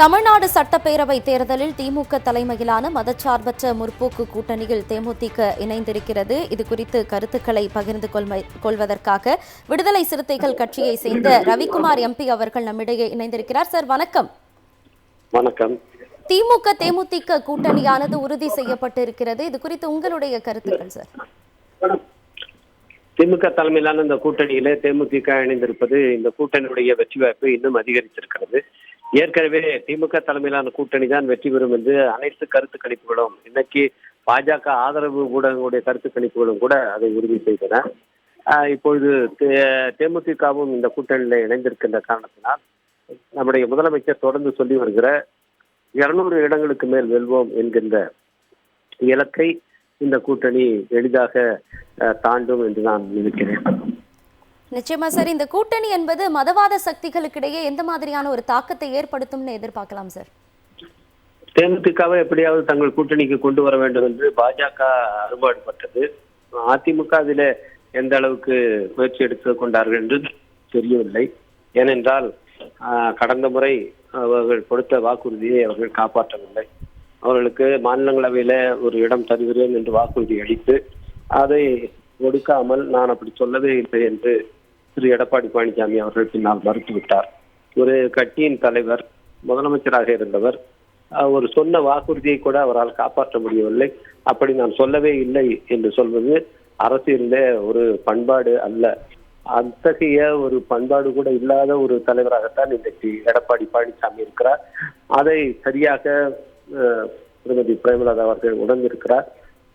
தமிழ்நாடு சட்டப்பேரவை தேர்தலில் திமுக தலைமையிலான மதச்சார்பற்ற முற்போக்கு கூட்டணியில் தேமுதிக இணைந்திருக்கிறது. இது குறித்து கருத்துக்களை பகிர்ந்து கொள்வதற்காக விடுதலை சிறுத்தைகள் கட்சியை சேர்ந்த ரவிக்குமார் எம்பி அவர்கள் நம்மிடையே இணைந்திருக்கிறார். சார் வணக்கம். வணக்கம். திமுக தேமுதிக கூட்டணியானது உறுதி செய்யப்பட்டிருக்கிறது. இது குறித்து உங்களுடைய கருத்துக்கள் சார். திமுக தலைமையிலான இந்த கூட்டணியிலே தேமுதிக இணைந்திருப்பது இந்த கூட்டணியுடைய வெற்றி வாய்ப்பு இன்னும் அதிகரித்திருக்கிறது. ஏற்கனவே திமுக தலைமையிலான கூட்டணி தான் வெற்றி பெறும் என்று அனைத்து கருத்து கணிப்புகளும் இன்னைக்கு பாஜக ஆதரவு ஊடகங்களுடைய கருத்து கணிப்புகளும் கூட அதை உறுதி செய்தன. இப்பொழுது தே- தேமுதிகவும் இந்த கூட்டணியில இணைந்திருக்கின்ற காரணத்தினால் நம்முடைய முதலமைச்சர் தொடர்ந்து சொல்லி வருகிற இருநூறு இடங்களுக்கு மேல் வெல்வோம் என்கின்ற இலக்கை இந்த கூட்டணி எளிதாக தாண்டும் என்று நான் நினைக்கிறேன். நிச்சயமா சார் இந்த கூட்டணி என்பது மதவாத சக்திகளுக்கிடையே எந்த மாதிரியான ஒரு தாக்கத்தை ஏற்படுத்தும்னு எதிர்பார்க்கலாம் சார்? தேமுதிகவை எப்படியாவது தங்கள் கூட்டணிக்கு கொண்டு வர வேண்டும் என்று பாஜக அறுபாடுபட்டது அதிமுக அதில எந்த அளவுக்கு முயற்சி எடுத்து கொண்டார்கள் என்று தெரியவில்லை. ஏனென்றால் ஆஹ், கடந்த முறை அவர்கள் கொடுத்த வாக்குறுதியை அவர்கள் காப்பாற்றவில்லை. அவர்களுக்கு மாநிலங்களவையில ஒரு இடம் தருகிறேன் என்று வாக்குறுதி அளித்து அதை ஒடுக்காமல் நான் அப்படி சொல்லவே இல்லை என்று திரு எடப்பாடி பழனிசாமி அவர்கள் பின்னால் மறுத்துவிட்டார். ஒரு கட்சியின் தலைவர் முதலமைச்சராக இருந்தவர் ஒரு சொன்ன வாக்குறுதியை கூட அவரால் காப்பாற்ற முடியவில்லை. அப்படி நான் சொல்லவே இல்லை என்று சொல்வது அரசியலில் ஒரு பண்பாடு அல்ல. அத்தகைய ஒரு பண்பாடு கூட இல்லாத ஒரு தலைவராகத்தான் இன்றைக்கு எடப்பாடி பழனிசாமி இருக்கிறார். அதை சரியாக அஹ், திருமதி பிரேமலதா அவர்கள் உணர்ந்திருக்கிறார்.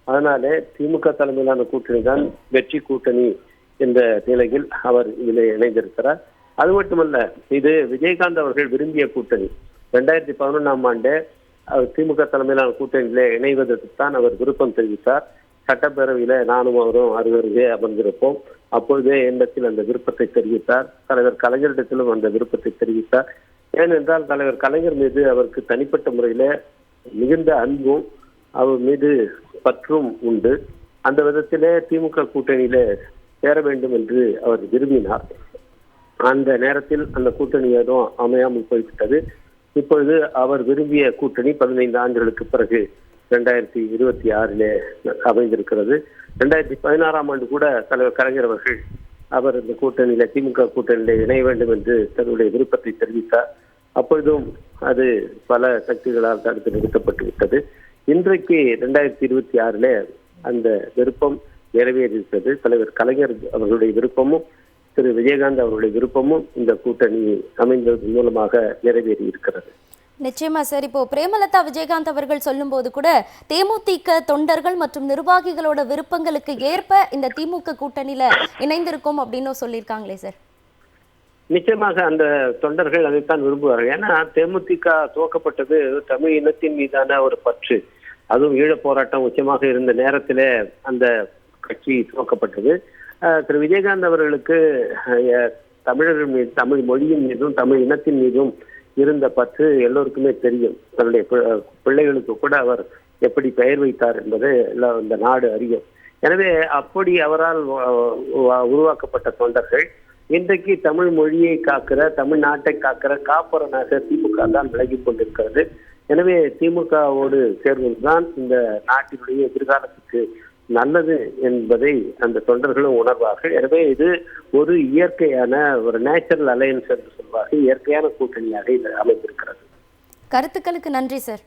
அதனாலே திமுக தலைமையிலான கூட்டணி தான் வெற்றி கூட்டணி என்ற நிலையில் அவர் இதில் இணைந்திருக்கிறார். அது மட்டுமல்ல இது விஜயகாந்த் அவர்கள் விரும்பிய கூட்டணி. ரெண்டாயிரத்தி பதினொன்றாம் ஆண்டு அவர் திமுக தலைமையிலான கூட்டணியிலே இணைவதற்கு தான் அவர் விருப்பம் தெரிவித்தார். சட்டப்பேரவையில நானும் அவரும் அருகருகே அமர்ந்திருப்போம். அப்பொழுதே என்னிடத்தில் அந்த விருப்பத்தை தெரிவித்தார். தலைவர் கலைஞரிடத்திலும் அந்த விருப்பத்தை தெரிவித்தார். ஏனென்றால் தலைவர் கலைஞர் மீது அவருக்கு தனிப்பட்ட முறையில மிகுந்த அன்பும் அவர் மீது பற்றும் உண்டு. அந்த விதத்திலே திமுக கூட்டணியில சேர வேண்டும் என்று அவர் விரும்பினார். அந்த நேரத்தில் அந்த கூட்டணி ஏதும் அமையாமல் போய்விட்டது. இப்பொழுது அவர் விரும்பிய கூட்டணி பதினைந்து ஆண்டுகளுக்கு பிறகு ரெண்டாயிரத்தி இருபத்தி ஆறிலே அமைந்திருக்கிறது. ரெண்டாயிரத்தி பதினாறாம் ஆண்டு கூட தலைவர் கலைஞர் அவர்கள் அவர் இந்த கூட்டணியில திமுக கூட்டணியில இணைய வேண்டும் என்று தன்னுடைய விருப்பத்தை தெரிவித்தார். அப்பொழுதும் அது பல சக்திகளால் தடுத்து நிறுத்தப்பட்டு விட்டது. இன்றைக்கு ரெண்டாயிரத்தி இருபத்தி ஆறில் அந்த விருப்பம் நிறைவேறியிருக்கிறது. தலைவர் கலைஞர் அவர்களுடைய விருப்பமும் திரு விஜயகாந்த் அவர்களுடைய விருப்பமும் இந்த கூட்டணி அமைந்தது மூலமாக நிறைவேறி இருக்கிறது நிச்சயமா சார். இப்போ பிரேமலதா விஜயகாந்த் அவர்கள் சொல்லும்போது கூட தேமுதிக தொண்டர்கள் மற்றும் நிர்வாகிகளோட விருப்பங்களுக்கு ஏற்ப இந்த திமுக கூட்டணியில இணைந்திருக்கும் அப்படின்னு சொல்லியிருக்காங்களே சார். நிச்சயமாக அந்த தொண்டர்கள் அதைத்தான் விரும்புவார்கள். ஏன்னா தேமுதிக துவக்கப்பட்டது தமிழ் இனத்தின் மீதான ஒரு பற்று. அதுவும் ஈழப் போராட்டம் உச்சமாக இருந்த நேரத்திலே அந்த கட்சி துவக்கப்பட்டது. திரு விஜயகாந்த் அவர்களுக்கு தமிழர்கள் மீது தமிழ் மொழியின் மீதும் தமிழ் இனத்தின் மீதும் இருந்த பற்று எல்லோருக்குமே தெரியும். தன்னுடைய பிள்ளைகளுக்கு கூட அவர் எப்படி பெயர் வைத்தார் என்பது எல்லாம் இந்த நாடு அறியும். எனவே அப்படி அவரால் உருவாக்கப்பட்ட தொண்டர்கள் இன்றைக்கு தமிழ் மொழியை காக்கிற தமிழ்நாட்டை காக்கிற காப்பரனாக திமுக தான் விலகி கொண்டிருக்கிறது. எனவே திமுகவோடு சேர்வதுதான் இந்த நாட்டினுடைய எதிர்காலத்துக்கு நல்லது என்பதை அந்த தொண்டர்களும் உணர்வார்கள். எனவே இது ஒரு இயற்கையான ஒரு நேச்சுரல் அலையன்ஸ் என்று சொல்வார்கள். இயற்கையான கூட்டணியாக இது அமைந்திருக்கிறது. கருத்துக்களுக்கு நன்றி சார்